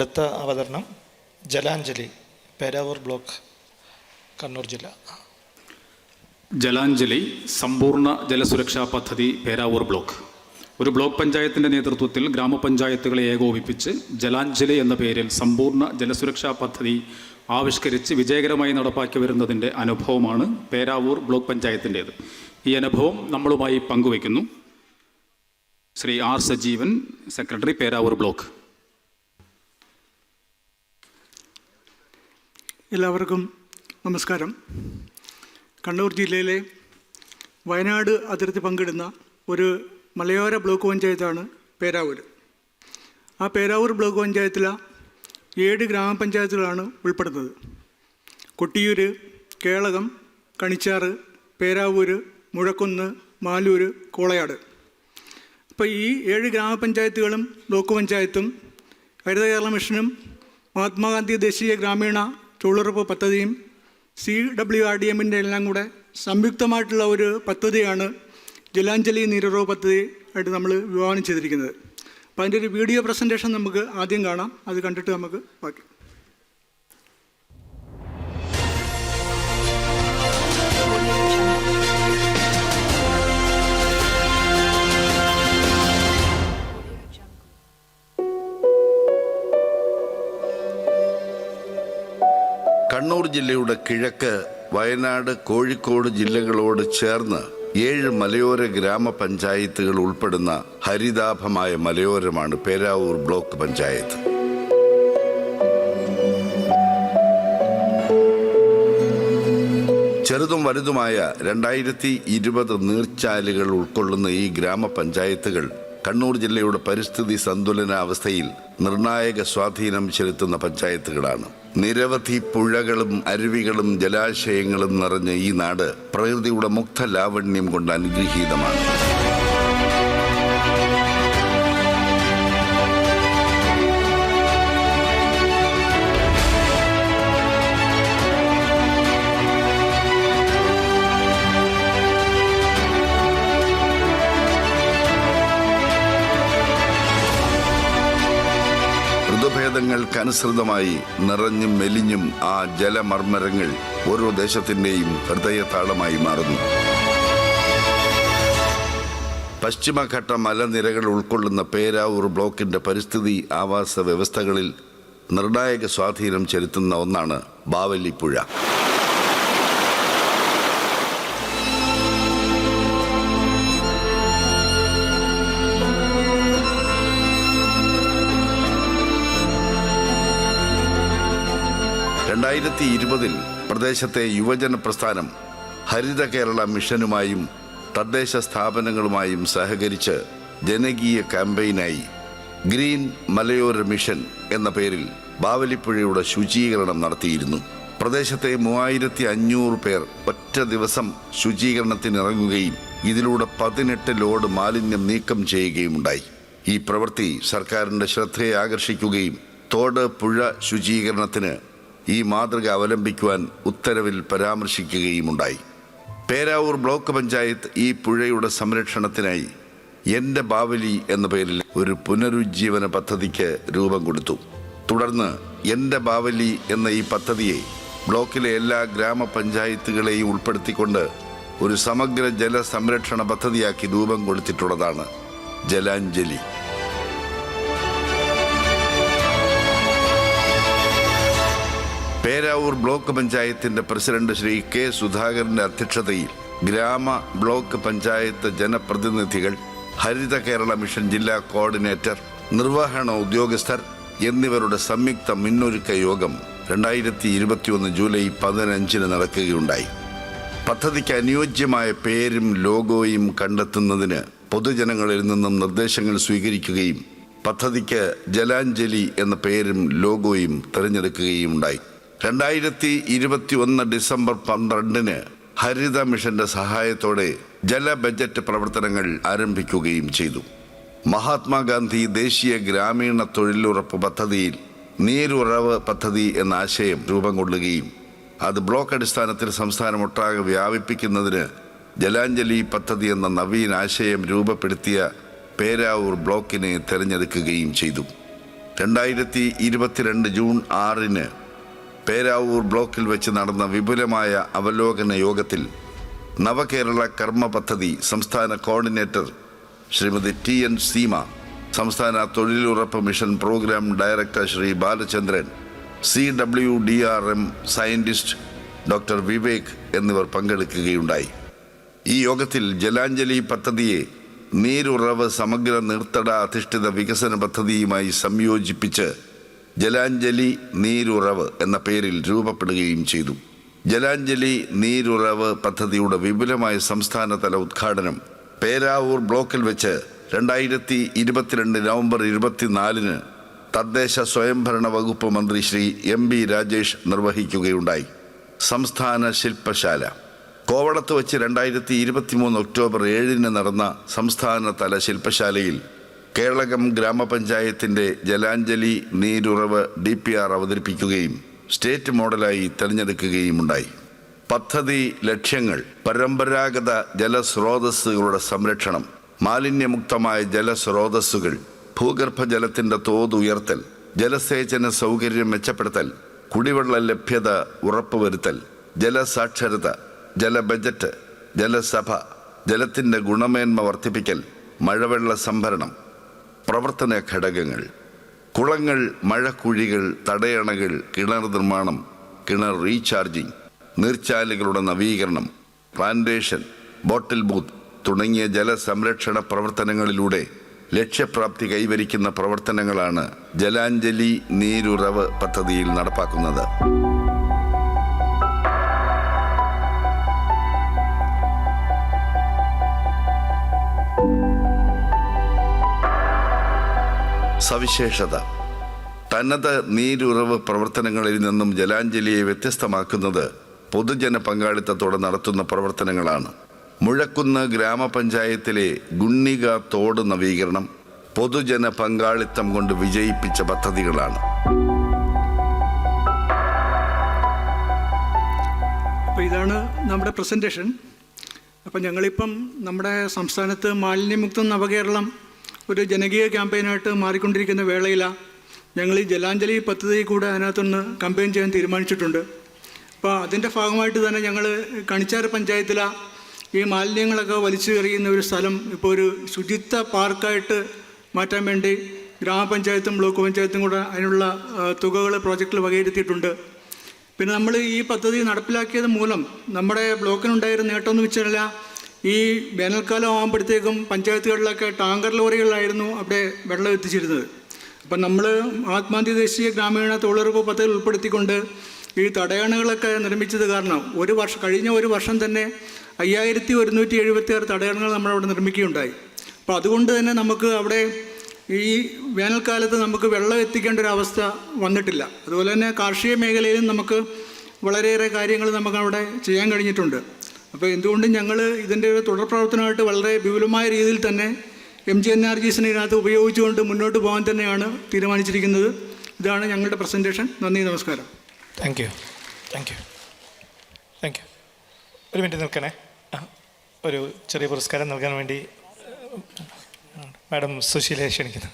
അടുത്ത അവതരണം ജലാഞ്ജലി പേരാവൂർ ബ്ലോക്ക് കണ്ണൂർ ജില്ല. ജലാഞ്ജലി സമ്പൂർണ ജലസുരക്ഷാ പദ്ധതി പേരാവൂർ ബ്ലോക്ക്. ഒരു ബ്ലോക്ക് പഞ്ചായത്തിന്റെ നേതൃത്വത്തിൽ ഗ്രാമപഞ്ചായത്തുകളെ ഏകോപിപ്പിച്ച് ജലാഞ്ജലി എന്ന പേരിൽ സമ്പൂർണ ജലസുരക്ഷാ പദ്ധതി ആവിഷ്കരിച്ച് വിജയകരമായി നടപ്പാക്കി വരുന്നതിന്റെ അനുഭവമാണ് പേരാവൂർ ബ്ലോക്ക് പഞ്ചായത്തിന്റേത്. ഈ അനുഭവം നമ്മളുമായി പങ്കുവയ്ക്കുന്നു. Shri R Sajeevan secretary Peravoor block. എല്ലാവർക്കും നമസ്കാരം. കണ്ണൂർ ജില്ലയിലെ വയനാട് അതിർത്തി പങ്കിടുന്ന ഒരു മലയോര ബ്ലോക്ക് പഞ്ചായത്താണ് പേരാവൂർ ആ പേരാവൂർ ബ്ലോക്ക് പഞ്ചായത്തിലെ ഏഴ് ഗ്രാമപഞ്ചായത്തുകളാണ് ഉൾപ്പെടുന്നത്. കൊട്ടിയൂർ കേളകം കണിച്ചാറ് പേരാവൂർ മുഴക്കുന്ന് മാലൂർ കോളയാട്. അപ്പോൾ ഈ ഏഴ് ഗ്രാമപഞ്ചായത്തുകളും ബ്ലോക്ക് പഞ്ചായത്തും ഹരിത കേരള മിഷനും മഹാത്മാഗാന്ധി ദേശീയ ഗ്രാമീണ തൊഴിലുറപ്പ് പദ്ധതിയും സി ഡബ്ല്യു ആർ ഡി എമ്മിന്റെ എല്ലാം കൂടെ സംയുക്തമായിട്ടുള്ള ഒരു പദ്ധതിയാണ് ജലാഞ്ജലി നീരുറവ് പദ്ധതി ആയിട്ട് നമ്മൾ വിവാഹം ചെയ്തിരിക്കുന്നത്. അപ്പോൾ അതിന്റെ ഒരു വീഡിയോ പ്രസന്റേഷൻ നമുക്ക് ആദ്യം കാണാം. അത് കണ്ടിട്ട് നമുക്ക് ബാക്കി ജില്ലയുടെ കിഴക്ക് വയനാട് കോഴിക്കോട് ജില്ലകളോട് ചേർന്ന് ഏഴ് മലയോര ഗ്രാമപഞ്ചായത്തുകൾ ഉൾപ്പെടുന്ന ഹരിതാഭമായ മലയോരമാണ് പേരാവൂർ ബ്ലോക്ക് പഞ്ചായത്ത്. ചെറുതും വലുതുമായ രണ്ടായിരത്തി ഇരുപത് നീർച്ചാലുകൾ ഉൾക്കൊള്ളുന്ന ഈ ഗ്രാമപഞ്ചായത്തുകൾ കണ്ണൂർ ജില്ലയുടെ പരിസ്ഥിതി സന്തുലനാവസ്ഥയിൽ നിർണായക സ്വാധീനം ചെലുത്തുന്ന പഞ്ചായത്തുകളാണ്. നിരവധി പുഴകളും അരുവികളും ജലാശയങ്ങളും നിറഞ്ഞ ഈ നാട് പ്രകൃതിയുടെ മുക്ത ലാവണ്യം കൊണ്ട് അനുഗ്രഹീതമാണ്. ഋതുഭേദങ്ങൾക്കനുസൃതമായി നിറഞ്ഞും മെലിഞ്ഞും ആ ജലമർമ്മരങ്ങൾ ഓരോ ദേശത്തിന്റെയും ഹൃദയതാളമായി മാറുന്നു. പശ്ചിമഘട്ട മലനിരകൾ ഉൾക്കൊള്ളുന്ന പേരാവൂർ ബ്ലോക്കിന്റെ പരിസ്ഥിതി ആവാസ വ്യവസ്ഥകളിൽ നിർണായക സ്വാധീനം ചെലുത്തുന്ന ഒന്നാണ് ബാവലിപ്പുഴ രണ്ടായിരത്തി ഇരുപതിൽ പ്രദേശത്തെ യുവജന പ്രസ്ഥാനം ഹരിത കേരള മിഷനുമായും തദ്ദേശ സ്ഥാപനങ്ങളുമായും സഹകരിച്ച് ജനകീയ ക്യാമ്പയിനായി ഗ്രീൻ മലയോര മിഷൻ എന്ന പേരിൽ ബാവലിപ്പുഴയുടെ ശുചീകരണം നടത്തിയിരുന്നു. പ്രദേശത്തെ മൂവായിരത്തി അഞ്ഞൂറ് പേർ ഒറ്റ ദിവസം ശുചീകരണത്തിനിറങ്ങുകയും ഇതിലൂടെ പതിനെട്ട് ലോഡ് മാലിന്യം നീക്കം ചെയ്യുകയുമുണ്ടായി. ഈ പ്രവൃത്തി സർക്കാരിന്റെ ശ്രദ്ധയെ ആകർഷിക്കുകയും തോട് പുഴ ശുചീകരണത്തിന് ഈ മാതൃക അവലംബിക്കുവാൻ ഉത്തരവിൽ പരാമർശിക്കുകയുമുണ്ടായി പേരാവൂർ ബ്ലോക്ക് പഞ്ചായത്ത് ഈ പുഴയുടെ സംരക്ഷണത്തിനായി എന്റെ ബാവലി എന്ന പേരിൽ ഒരു പുനരുജ്ജീവന പദ്ധതിക്ക് രൂപം കൊടുത്തു. തുടർന്ന് എന്റെ ബാവലി എന്ന ഈ പദ്ധതിയെ ബ്ലോക്കിലെ എല്ലാ ഗ്രാമപഞ്ചായത്തുകളെയും ഉൾപ്പെടുത്തിക്കൊണ്ട് ഒരു സമഗ്ര ജലസംരക്ഷണ പദ്ധതിയാക്കി രൂപം കൊടുത്തിട്ടുള്ളതാണ് ജലാഞ്ജലി. പേരാവൂർ ബ്ലോക്ക് പഞ്ചായത്തിന്റെ പ്രസിഡന്റ് ശ്രീ കെ സുധാകരന്റെ അധ്യക്ഷതയിൽ ഗ്രാമ ബ്ലോക്ക് പഞ്ചായത്ത് ജനപ്രതിനിധികൾ ഹരിത കേരള മിഷൻ ജില്ലാ കോർഡിനേറ്റർ നിർവഹണ ഉദ്യോഗസ്ഥർ എന്നിവരുടെ സംയുക്ത മുന്നൊരുക്ക യോഗം രണ്ടായിരത്തി ഇരുപത്തിയൊന്ന് ജൂലൈ പതിനഞ്ചിന് നടക്കുകയുണ്ടായി. പദ്ധതിക്ക് അനുയോജ്യമായ പേരും ലോഗോയും കണ്ടെത്തുന്നതിന് പൊതുജനങ്ങളിൽ നിന്നും നിർദ്ദേശങ്ങൾ സ്വീകരിക്കുകയും പദ്ധതിക്ക് ജലാഞ്ജലി എന്ന പേരും ലോഗോയും തിരഞ്ഞെടുക്കുകയും ഉണ്ടായി രണ്ടായിരത്തി ഇരുപത്തി ഒന്ന് ഡിസംബർ പന്ത്രണ്ടിന് ഹരിത മിഷന്റെ സഹായത്തോടെ ജല ബജറ്റ് പ്രവർത്തനങ്ങൾ ആരംഭിക്കുകയും ചെയ്തു. മഹാത്മാഗാന്ധി ദേശീയ ഗ്രാമീണ തൊഴിലുറപ്പ് പദ്ധതിയിൽ നീരുറവ് പദ്ധതി എന്ന ആശയം രൂപം കൊള്ളുകയും അത് ബ്ലോക്ക് അടിസ്ഥാനത്തിൽ സംസ്ഥാനമൊട്ടാകെ വ്യാപിപ്പിക്കുന്നതിന് ജലാഞ്ജലി പദ്ധതി എന്ന നവീന ആശയം രൂപപ്പെടുത്തിയ പേരാവൂർ ബ്ലോക്കിനെ തെരഞ്ഞെടുക്കുകയും ചെയ്തു. രണ്ടായിരത്തി ഇരുപത്തിരണ്ട് ജൂൺ ആറിന് പേരാവൂർ ബ്ലോക്കിൽ വെച്ച് നടന്ന വിപുലമായ അവലോകന യോഗത്തിൽ നവകേരള കർമ്മ പദ്ധതി സംസ്ഥാന coordinator Shrimati T N Seema സംസ്ഥാന തൊഴിലുറപ്പ് mission programme director Shri Balachandran C W D R M scientist doctor Vivek എന്നിവർ പങ്കെടുക്കുകയുണ്ടായി. ഈ യോഗത്തിൽ ജലാഞ്ജലി പദ്ധതിയെ നീരുറവ് സമഗ്ര നീർത്തട അധിഷ്ഠിത വികസന പദ്ധതിയുമായി സംയോജിപ്പിച്ച് ജലാഞ്ജലി നീരുറവ് എന്ന പേരിൽ രൂപപ്പെടുകയും ചെയ്തു. ജലാഞ്ജലി നീരുറവ് പദ്ധതിയുടെ വിപുലമായ സംസ്ഥാനതല ഉദ്ഘാടനം പേരാവൂർ ബ്ലോക്കിൽ വെച്ച് രണ്ടായിരത്തി ഇരുപത്തിരണ്ട് നവംബർ ഇരുപത്തിനാലിന് തദ്ദേശ സ്വയംഭരണ വകുപ്പ് മന്ത്രി ശ്രീ എം ബി രാജേഷ് നിർവഹിക്കുകയുണ്ടായി. സംസ്ഥാന ശില്പശാല. കോവളത്ത് വെച്ച് രണ്ടായിരത്തി ഇരുപത്തിമൂന്ന് ഒക്ടോബർ ഏഴിന് നടന്ന സംസ്ഥാനതല ശില്പശാലയിൽ കേരളകം ഗ്രാമപഞ്ചായത്തിന്റെ ജലാഞ്ജലി നീരുറവ് ഡി പി ആർ അവതരിപ്പിക്കുകയും സ്റ്റേറ്റ് മോഡലായി തിരഞ്ഞെടുക്കുകയുമുണ്ടായി. പദ്ധതി ലക്ഷ്യങ്ങൾ പരമ്പരാഗത ജലസ്രോതസ്സുകളുടെ സംരക്ഷണം മാലിന്യമുക്തമായ ജലസ്രോതസ്സുകൾ ഭൂഗർഭജലത്തിന്റെ തോത് ഉയർത്തൽ ജലസേചന സൗകര്യം മെച്ചപ്പെടുത്തൽ കുടിവെള്ള ലഭ്യത ഉറപ്പുവരുത്തൽ ജലസാക്ഷരത ജലബജറ്റ് ജലസഭ ജലത്തിന്റെ ഗുണമേന്മ വർദ്ധിപ്പിക്കൽ മഴവെള്ള സംഭരണം പ്രവർത്തന ഘടകങ്ങൾ. കുളങ്ങൾ മഴക്കുഴികൾ തടയണകൾ കിണർ നിർമ്മാണം കിണർ റീചാർജിംഗ് നീർച്ചാലുകളുടെ നവീകരണം പ്ലാന്റേഷൻ ബോട്ടിൽ ബൂത്ത് തുടങ്ങിയ ജലസംരക്ഷണ പ്രവർത്തനങ്ങളിലൂടെ ലക്ഷ്യപ്രാപ്തി കൈവരിക്കുന്ന പ്രവർത്തനങ്ങളാണ് ജലാഞ്ജലി നീരുറവ് പദ്ധതിയിൽ നടപ്പാക്കുന്നത്. സവിശേഷത. തനത് നീരുറവ് പ്രവർത്തനങ്ങളിൽ നിന്നും ജലാഞ്ജലിയെ വ്യത്യസ്തമാക്കുന്നത് പൊതുജന പങ്കാളിത്തത്തോടെ നടത്തുന്ന പ്രവർത്തനങ്ങളാണ്. മുഴക്കുന്ന് ഗ്രാമപഞ്ചായത്തിലെ ഗുണ്ണിക തോട് നവീകരണം പൊതുജന പങ്കാളിത്തം കൊണ്ട് വിജയിപ്പിച്ച പദ്ധതികളാണ്. അപ്പോൾ ഇതാണ് നമ്മുടെ പ്രസന്റേഷൻ അപ്പം ഞങ്ങളിപ്പം നമ്മുടെ സംസ്ഥാനത്ത് മാലിന്യമുക്തം നവകേരളം ഒരു ജനകീയ ക്യാമ്പയിനായിട്ട് മാറിക്കൊണ്ടിരിക്കുന്ന വേളയിലാണ് ഞങ്ങൾ ഈ ജലാഞ്ജലി പദ്ധതി കൂടെ അതിനകത്തൊന്ന് കമ്പയിൻ ചെയ്യാൻ തീരുമാനിച്ചിട്ടുണ്ട്. അപ്പോൾ അതിന്റെ ഭാഗമായിട്ട് തന്നെ ഞങ്ങൾ കണിച്ചാർ പഞ്ചായത്തിലാണ് ഈ മാലിന്യങ്ങളൊക്കെ വലിച്ചു എറിയുന്ന ഒരു സ്ഥലം ഇപ്പോൾ ഒരു ശുചിത്വ പാർക്കായിട്ട് മാറ്റാൻ വേണ്ടി ഗ്രാമപഞ്ചായത്തും ബ്ലോക്ക് പഞ്ചായത്തും കൂടെ അതിനുള്ള തുകകൾ പ്രോജക്റ്റിൽ വകയിരുത്തിയിട്ടുണ്ട്. പിന്നെ നമ്മൾ ഈ പദ്ധതി നടപ്പിലാക്കിയത് മൂലം നമ്മുടെ ബ്ലോക്കിനുണ്ടായിരുന്ന നേട്ടമെന്ന് വെച്ചാൽ ഈ വേനൽക്കാലം ആകുമ്പോഴത്തേക്കും പഞ്ചായത്തുകളിലൊക്കെ ടാങ്കർ ലോറികളിലായിരുന്നു അവിടെ വെള്ളം എത്തിച്ചിരുന്നത്. അപ്പം നമ്മൾ ആത്മാന്തി ദേശീയ ഗ്രാമീണ തൊഴിലുറപ്പ് പദ്ധതിയിൽ ഉൾപ്പെടുത്തിക്കൊണ്ട് ഈ തടയണകളൊക്കെ നിർമ്മിച്ചത് കാരണം ഒരു വർഷം കഴിഞ്ഞ ഒരു വർഷം തന്നെ അയ്യായിരത്തി ഒരുന്നൂറ്റി എഴുപത്തി ആറ് തടയണകൾ നമ്മളവിടെ നിർമ്മിക്കുകയുണ്ടായി. അപ്പോൾ അതുകൊണ്ട് തന്നെ നമുക്ക് അവിടെ ഈ വേനൽക്കാലത്ത് നമുക്ക് വെള്ളം എത്തിക്കേണ്ട ഒരു അവസ്ഥ വന്നിട്ടില്ല. അതുപോലെ തന്നെ കാർഷിക മേഖലയിലും നമുക്ക് വളരെയേറെ കാര്യങ്ങൾ നമുക്ക് അവിടെ ചെയ്യാൻ കഴിഞ്ഞിട്ടുണ്ട്. അപ്പോൾ എന്തുകൊണ്ടും ഞങ്ങൾ ഇതിന്റെ ഒരു തുടർ പ്രവർത്തനമായിട്ട് വളരെ വിപുലമായ രീതിയിൽ തന്നെ എം ജി എൻ ആർ ജിസിനെ ഇതിനകത്ത് ഉപയോഗിച്ചുകൊണ്ട് മുന്നോട്ട് പോകാൻ തന്നെയാണ് തീരുമാനിച്ചിരിക്കുന്നത്. ഇതാണ് ഞങ്ങളുടെ പ്രസന്റേഷൻ നന്ദി നമസ്കാരം. Thank you thank you thank you ഒരു മിനിറ്റ് നിൽക്കണേ. ഒരു ചെറിയ പുരസ്കാരം നൽകാൻ വേണ്ടി മാഡം സുശീലയെ ക്ഷണിക്കുന്നു.